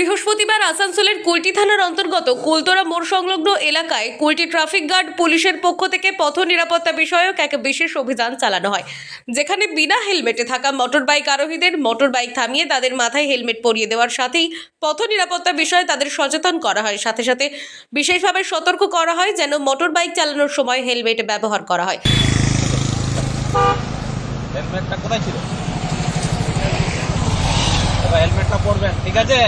বৃহস্পতিবার আসানসোলের কুলটি থানার অন্তর্গত কুলতরা মোড় সংলগ্ন এলাকায় কুলটি ট্রাফিক গার্ড পুলিশের পক্ষ থেকে পথ নিরাপত্তা বিষয়ক এক বিশেষ অভিযান চালানো হয়। যেখানে বিনা হেলমেটে থাকা মোটর বাইক আরোহীদের মোটর বাইক থামিয়ে তাদের মাথায় হেলমেট পরিয়ে দেওয়ার সাথেই পথ নিরাপত্তা বিষয়ে তাদের সচেতন করা হয়। সাথে সাথে বিশেষভাবে সতর্ক করা হয় যেন মোটর বাইক চালানোর সময় হেলমেট ব্যবহার করা হয়। হেলমেটটা কোথায় ছিল? হেলমেটটা পরবেন, ঠিক আছে?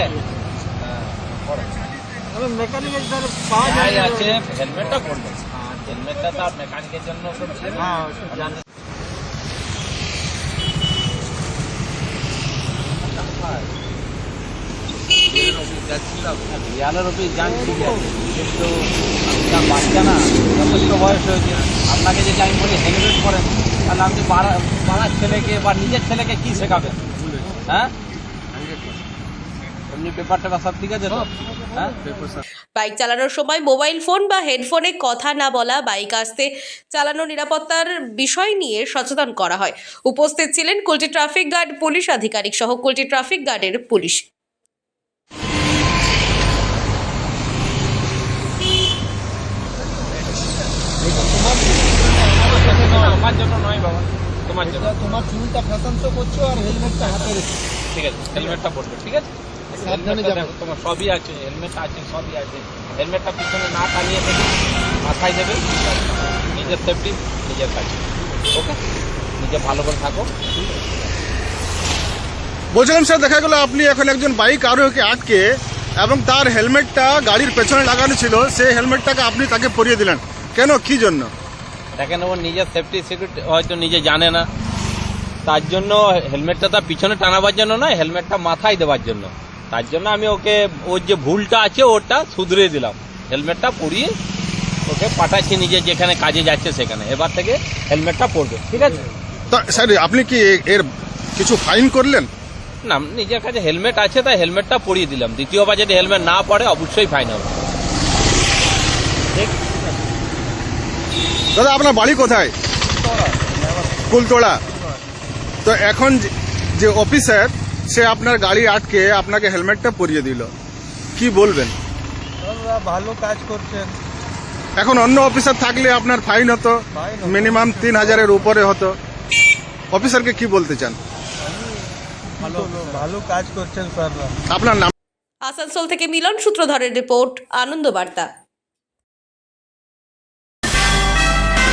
মেকানিকের স্যার পাওয়া যায় আছে। হেলমেটটা পরবেন হেলমেটটা তো আর মেকানিকের জন্য তো হ্যাঁ জানি অফিস যান ঠিক আছে। কিন্তু আপনার বাচ্চা না যথেষ্ট বয়স হয়েছে। আপনাকে যদি আমি বলি হেলমেট করেন তাহলে আপনি পাড়া পাড়ার ছেলেকে বা নিজের ছেলেকে কি শেখাবেন? হ্যাঁ? এমনি পেপার টেপার সব ঠিক আছে হ্যাঁ বাইক চালানোর সময় মোবাইল ফোন বা হেডফোনে কথা না বলা বাইক আসতে চালানো নিরাপত্তার বিষয় নিয়ে সচেতন করা হয়। উপস্থিত ছিলেন কুলটি ট্রাফিক গার্ড পুলিশ আধিকারিক সহ কুলটি ট্রাফিক গার্ডের পুলিশ। আমার জন্য নয় বাবা তোমার জন্য তোমার চুলটা ফ্যাশন শো করছ আর হেলমেটটা হাতে ঠিক আছে হেলমেটটা পরবে ঠিক আছে? তোমার সবই আছে হেলমেট আছে সবই আছে। হেলমেটটা পিছনে না টানিয়ে দেবে মাথায় দেবে নিজের সেফটি নিজের কাছে ওকে নিজে ভালো করে থাকো। বলছিলাম স্যার দেখা গেল আপনি এখন একজন বাইক আরোহীকে আটকে এবং তার হেলমেটটা গাড়ির পেছনে লাগানো ছিল সেই হেলমেটটাকে আপনি তাকে পরিয়ে দিলেন। কেন? কি জন্য? দেখেন ও নিজের সেফটি সিকিউরিটি হয়তো নিজে জানে না। তার জন্য হেলমেটটা তার পিছনে টানাবার জন্য নয় হেলমেটটা মাথায় দেওয়ার জন্য। তার জন্য আমি ওকে ওর যে ভুলটা আছে ওটা শুধরে দিলাম। হেলমেটটা পরিয়ে ওকে পাঠাচ্ছি নিজে যেখানে কাজে যাচ্ছে সেখানে। এবার থেকে হেলমেটটা পরবে ঠিক আছে? তা স্যার আপনি কি এর কিছু ফাইন করলেন? না নিজের কাছে হেলমেট আছে তাই হেলমেটটা পরিয়ে দিলাম। দ্বিতীয়বার যদি হেলমেট না পরে অবশ্যই ফাইন হবে। দাদা আপনার বাড়ি কোথায়? কুলতোড়া। তো এখন যে অফিসার সে আপনার গাড়ি আটকে আপনাকে হেলমেটটা পরিয়ে দিল। কি বলবেন? ওরা ভালো কাজ করছেন। এখন অন্য অফিসার থাকলে আপনার ফাইন হতো। মিনিমাম তিন হাজারের উপরে হতো। অফিসারকে কি বলতে চান? ভালো ভালো কাজ করছেন স্যাররা। আপনার নাম? আসানসোল থেকে মিলন সূত্রধরের রিপোর্ট আনন্দ বার্তা